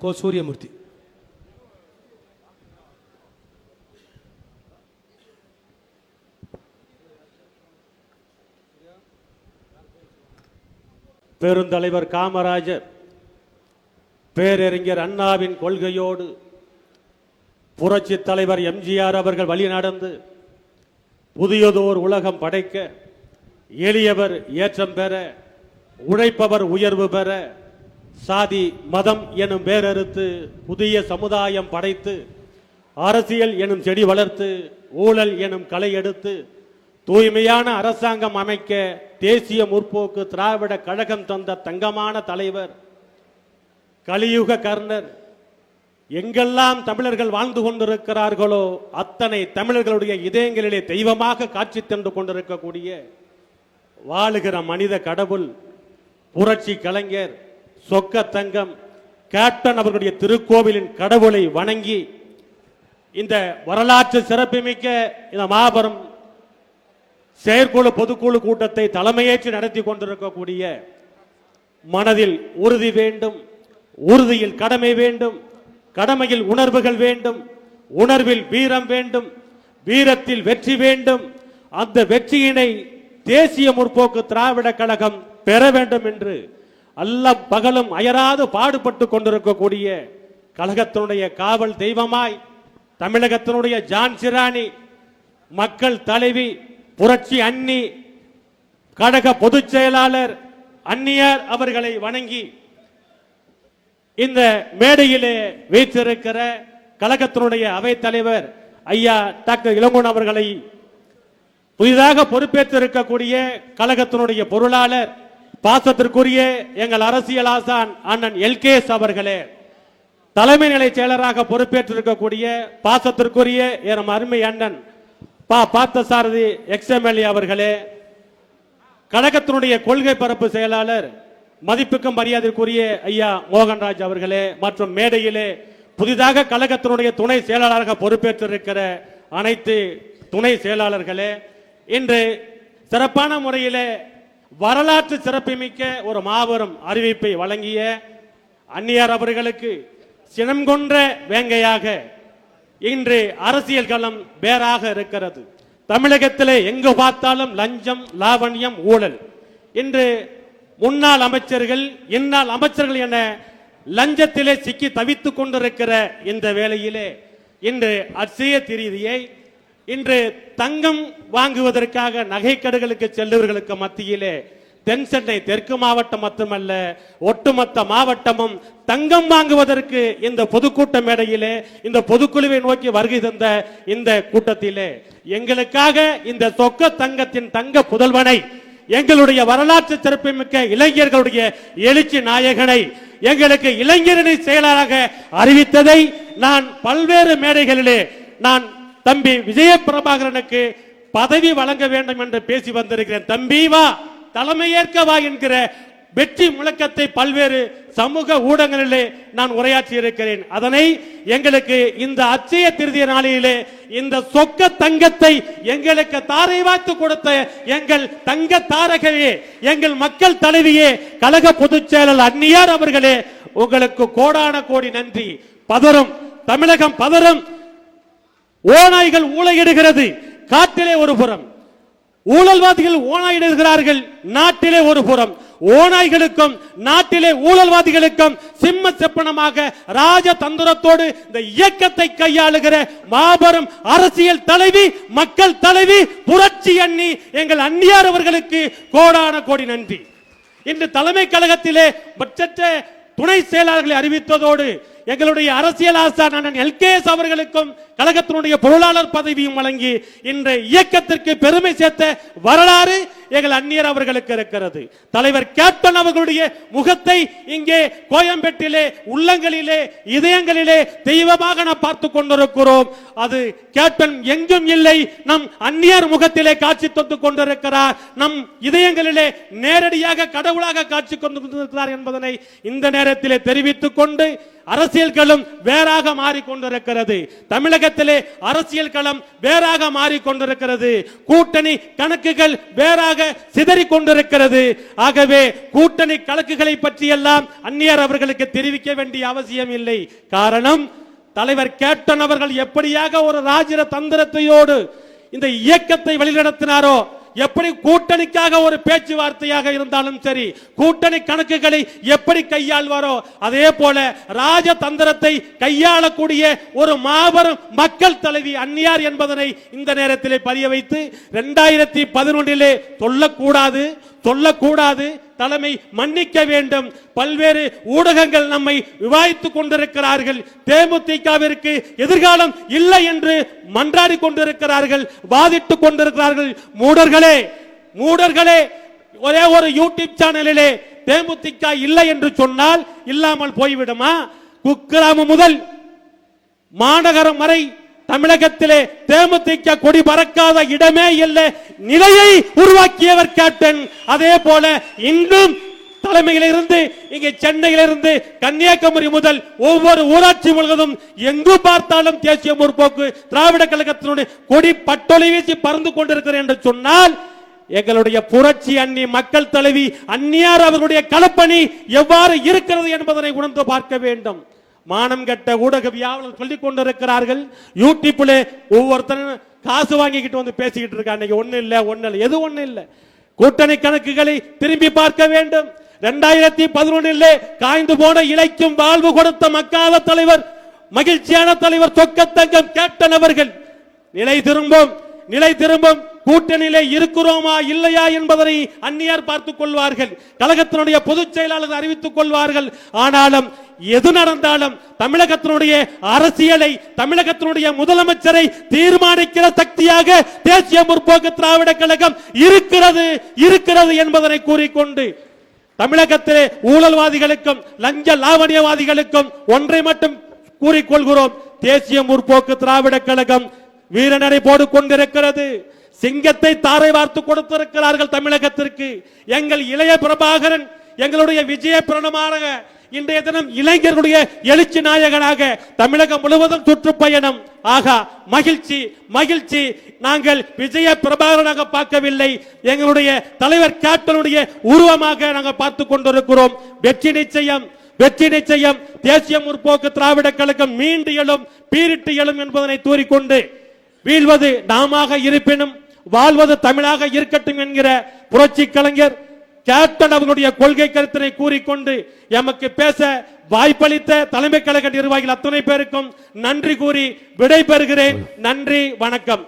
கோ சூரியமூர்த்தி. பெருந்தலைவர் காமராஜர் பேரறிஞர் அண்ணாவின் கொள்கையோடு புரட்சி தலைவர் எம்ஜிஆர் அவர்கள் வழி நடந்து புதியதோர் உலகம் படைக்க எளியவர் ஏற்றம் பெற உழைப்பவர் உயர்வு பெற சாதி மதம் எனும் வேறறுத்து புதிய சமுதாயம் படைத்து அரசியல் எனும் செடி வளர்த்து ஊழல் எனும் களை எடுத்து தூய்மையான அரசாங்கம் அமைக்க தேசிய முற்போக்கு திராவிட கழகம் தந்த தங்கமான தலைவர் கலியுக கர்ணர் எங்கெல்லாம் தமிழர்கள் வாழ்ந்து கொண்டிருக்கிறார்களோ அத்தனை தமிழர்களுடைய இதயங்களிலே தெய்வமாக காட்சி தந்து கொண்டிருக்கக்கூடிய வாழுகிற மனித கடவுள் புரட்சி கலைஞர் சொக்க தங்கம் கேப்டன் அவர்களுடைய திருக்கோவிலின் கடவுளை வணங்கி இந்த வரலாற்று சிறப்புமிக்க இந்த மாபெரும் செயற்குழு பொதுக்குழு கூட்டத்தை தலைமையேற்று நடத்தி கொண்டிருக்கக்கூடிய மனதில் உறுதி வேண்டும் உறுதியில் கடமை வேண்டும் கடமையில் உணர்வுகள் வேண்டும் உணர்வில் வீரம் வேண்டும் வீரத்தில் வெற்றி வேண்டும். அந்த வெற்றியினை தேசிய முற்போக்கு திராவிட கழகம் பெற வேண்டும் என்று அல்ல பகலும் அயராது பாடுபட்டு கொண்டிருக்கக்கூடிய கழகத்தினுடைய காவல் தெய்வமாய் தமிழகத்தினுடைய ஜான்சிராணி மக்கள் தலைவி புரட்சி அன்னி கழக பொதுச் செயலாளர் அந்நியார் அவர்களை வணங்கி இந்த மேடையிலே வீற்றிருக்கிற கழகத்தினுடைய அவைத்தலைவர் ஐயா டாக்டர் இளங்கோன் அவர்களை புதிதாக பொறுப்பேற்றிருக்கக்கூடிய கழகத்தினுடைய பொருளாளர் பாசத்திற்குரிய எங்கள் அரசியல் ஆசான் அண்ணன் எல்கேஎஸ் அவர்களே தலைமை நிலை செயலராக பொறுப்பேற்றிருக்கக்கூடிய பாசத்திற்குரிய என் அருமை அண்ணன் பா. பார்த்தசாரதி எக்ஸ்எம்எல்ஏ அவர்களே கழகத்தினுடைய கொள்கை பரப்பு செயலாளர் மதிப்புக்கும் மரியாதைக்குரிய ஐயா மோகன்ராஜ் அவர்களே மற்றும் மேடையிலே புதிதாக கழகத்தினுடைய துணை செயலாளராக பொறுப்பேற்றிருக்கிற அனைத்து துணை செயலாளர்களே இன்று சிறப்பான முறையிலே வரலாற்று சிறப்புமிக்க ஒரு மாபெரும் அறிவிப்பை வழங்கிய அந்நியார் அவர்களுக்கு சினம் கொன்ற வேங்கையாக இன்று அரசியல் களம் வேறாக இருக்கிறது. தமிழகத்திலே எங்கு பார்த்தாலும் லஞ்சம் லாவண்யம் ஊழல். இன்று முன்னாள் அமைச்சர்கள் இந்நாள் அமைச்சர்கள் என லஞ்சத்திலே சிக்கி தவித்துக் கொண்டிருக்கிற இந்த வேளையிலே இன்று அச்சய திருதியை இன்று தங்கம் வாங்குவதற்காக நகைக்கடைகளுக்கு செல்லுவர்களுக்கு மத்தியிலே தென் சென்னை தெற்கு மாவட்டம் மட்டுமல்ல ஒட்டுமொத்த மாவட்டமும் தங்கம் வாங்குவதற்கு இந்த பொதுக்கூட்ட மேடையிலே இந்த பொதுக்குழுவை நோக்கி வருகை தந்த இந்த கூட்டத்திலே எங்களுக்காக இந்த சொக்க தங்கத்தின் தங்க புதல்வனை எங்களுடைய வரலாற்று சிறப்புமிக்க இளைஞர்களுடைய எழுச்சி நாயகனை எங்களுக்கு இளைஞரணி செயலராக அறிவித்ததை நான் பல்வேறு மேடைகளிலே நான் தம்பி விஜய பிரபாகரனுக்கு பதவி வழங்க வேண்டும் என்று பேசி வந்திருக்கிறேன். தம்பி வா. தலைமையேற்க வா என்கிற வெற்றி முழக்கத்தை பல்வேறு சமூக ஊடகங்களிலே நான் உரையாற்றி இருக்கிறேன். அதனை எங்களுக்கு இந்த அச்சய திருதிய நாளிலே இந்த சொக்க தங்கத்தை எங்களுக்கு தாரை வாத்து கொடுத்த எங்கள் தங்க தாரகையே எங்கள் மக்கள் தலைவியே கழக பொதுச் செயலர் அந்நியார் அவர்களே உங்களுக்கு கோடான கோடி நன்றி. பதறும் தமிழகம் பதறும். ஓநாய்கள் ஊழையிடுகிறது காட்டிலே ஒரு புறம். ஊழல்வாதிகள் ஓநாயிடுகிறார்கள். நாட்டிலே ஒரு புறம். ஓநாய்களுக்கும் நாட்டிலே ஊழல்வாதிகளுக்கும் சிம்ம செப்பனமாக ராஜ தந்திரத்தோடு இந்த இயக்கத்தை கையாளுகிற மாபெரும் அரசியல் தலைவி மக்கள் தலைவி புரட்சி அண்ணி எங்கள் அந்நியார் அவர்களுக்கு கோடான கோடி நன்றி. இன்று தலைமை கழகத்திலே பட்சற்ற துணை செயலாளர்களை அறிவித்ததோடு எங்களுடைய அரசியல் ஆசான் அண்ணன் எல்கேஎஸ் அவர்களுக்கும் கழகத்தினுடைய பொருளாளர் பதவியும் வழங்கி இன்று இயக்கத்திற்கு பெருமை சேர்த்த வரலாறு எங்கள் அந்நியர் அவர்களுக்கு இருக்கிறது. தலைவர் கேப்டன் அவர்களுடைய முகத்தை இங்கே கோயம்பேட்டிலே உள்ளங்களிலே இதயங்களிலே தெய்வமாக நாம் பார்த்து கொண்டிருக்கிறோம். அது கேப்டன் எங்கும் இல்லை. நம் அந்நியர் முகத்திலே காட்சி தந்து கொண்டிருக்கிறார். நம் இதயங்களிலே நேரடியாக கடவுளாக காட்சி கொண்டு கொண்டிருக்கிறார் என்பதனை இந்த நேரத்திலே தெரிவித்துக் கொண்டு அரசியல்களும் வேறாக மாறிக்கொண்டிருக்கிறது தமிழக தமிழகத்திலே அரசியல் களம் வேறாக மாறிக்கொண்டிருக்கிறது. கூட்டணி கணக்குகள் வேறாக முழுவதுமாக சிதறிக் கொண்டிருக்கிறது ஆகவே கூட்டணி கணக்குகளை பற்றியெல்லாம் அந்நியர் அவர்களுக்கு தெரிவிக்க வேண்டிய அவசியம் இல்லை. காரணம் தலைவர் கேப்டன் அவர்கள் எப்படியாக ஒரு ராஜிர தந்திரத்தையோடு இந்த இயக்கத்தை வழிநடத்தினாரோ எப்படி கூட்டணிக்காக ஒரு பேச்சுவார்த்தையாக இருந்தாலும் சரி கூட்டணி கணக்குகளை எப்படி கையாள்வாரோ அதே போல ராஜதந்திரத்தை கையாளக்கூடிய ஒரு மாபெரும் மக்கள் தலைவி அந்நியார் என்பதனை இந்த நேரத்திலே பதிய வைத்து இரண்டாயிரத்தி பதினொன்றிலே சொல்லக்கூடாது சொல்லக்கூடாது தலைமை மன்னிக்க வேண்டும். பல்வேறு ஊடகங்கள் நம்மை விவாதித்துக் கொண்டிருக்கிறார்கள். தேமுதிகவிற்கு எதிர்காலம் இல்லை என்று மன்றாடி கொண்டிருக்கிறார்கள். வாதிட்டுக் கொண்டிருக்கிறார்கள். மூடர்களே மூடர்களே ஒரே ஒரு யூடியூப் சேனலிலே தேமுதிக இல்லை என்று சொன்னால் இல்லாமல் போய்விடுமா? குக்கிராமம் முதல் மாநகரம் வரை தமிழகத்திலே தேமுதிக கொடி பறக்காத இடமே இல்லை நிலையை உருவாக்கியவர் கேப்டன். அதே போல இன்றும் தலைமையிலிருந்து இங்கே சென்னையிலிருந்து கன்னியாகுமரி முதல் ஒவ்வொரு ஊராட்சி முழுவதும் எங்கு பார்த்தாலும் தேசிய முற்போக்கு திராவிட கழகத்தினுடைய கொடி பட்டொலை வீசி பறந்து கொண்டிருக்கிறேன் என்று சொன்னால் எங்களுடைய புரட்சி அன்னி மக்கள் தலைவி அந்நியார் அவர்களுடைய களப்பணி எவ்வாறு இருக்கிறது என்பதனை உணர்ந்து பார்க்க வேண்டும். மானம் கட்ட ஊடகவியாளர்கள் சொல்லிக் கொண்டிருக்கிறார்கள். யூடியூப்ல ஒவ்வொருத்தரும் காசு வாங்கிக்கிட்டு வந்து பேசிக்கிட்டு இருக்கா இன்னைக்கு ஒண்ணு இல்லை ஒன்றும் இல்லை. எது ஒண்ணு இல்லை? கூட்டணி கணக்குகளை திரும்பி பார்க்க வேண்டும். இரண்டாயிரத்தி பதினொன்னிலே காய்ந்து போன இலைக்கும் வாழ்வு கொடுத்த மக்காத தலைவர் மகிழ்ச்சியான தலைவர் சொக்கத்தங்கம் கேப்டன் அவர்கள் நிலை திரும்பும் நிலை திரும்பும். கூட்டணியிலே இருக்கிறோமா இல்லையா என்பதனை அந்நியார் பார்த்துக் கொள்வார்கள். கழகத்தினுடைய பொதுச் செயலாளர் அறிவித்துக் கொள்வார்கள். ஆனாலும் எது நடந்தாலும் தமிழகத்தினுடைய அரசியலை தமிழகத்தினுடைய முதலமைச்சரை தீர்மானிக்கிற சக்தியாக தேசிய முற்போக்கு திராவிட கழகம் இருக்கிறது இருக்கிறது என்பதனை கூறிக்கொண்டு தமிழகத்திலே ஊழல்வாதிகளுக்கும் லஞ்ச லாவணியவாதிகளுக்கும் ஒன்றை மட்டும் கூறிக்கொள்கிறோம். தேசிய முற்போக்கு திராவிட கழகம் வீரநடை போடு கொண்டிருக்கிறது சிங்கத்தை தாரை வார்த்து கொடுத்திருக்கிறார்கள் தமிழகத்திற்கு. எங்கள் இளைய பிரபாகரன் எங்களுடைய விஜய பிரணமாக இன்றைய தினம் இளைஞர்களுடைய எழுச்சி நாயகனாக தமிழகம் முழுவதும் சுற்றுப்பயணம். ஆகா மகிழ்ச்சி மகிழ்ச்சி. நாங்கள் விஜய பிரபாகரனாக பார்க்கவில்லை. எங்களுடைய தலைவர் கேப்டனுடைய உருவமாக நாங்கள் பார்த்து கொண்டிருக்கிறோம். வெற்றி நிச்சயம் வெற்றி நிச்சயம். தேசிய முற்போக்கு திராவிட கழகம் மீண்டு எழும் பீரிட்டு எழும் என்பதனை தூறிக்கொண்டு வீழ்வது நாமாக இருப்பினும் வாழ்வது தமிழாக இருக்கட்டும் என்கிற புரட்சி கலைஞர் கேப்டன் அவர்களுடைய கொள்கை கருத்தினை கூறிக்கொண்டு எமக்கு பேச வாய்ப்பளித்த தலைமை கழக நிர்வாகிகள் அத்தனை பேருக்கும் நன்றி கூறி விடை பெறுகிறேன் நன்றி வணக்கம்.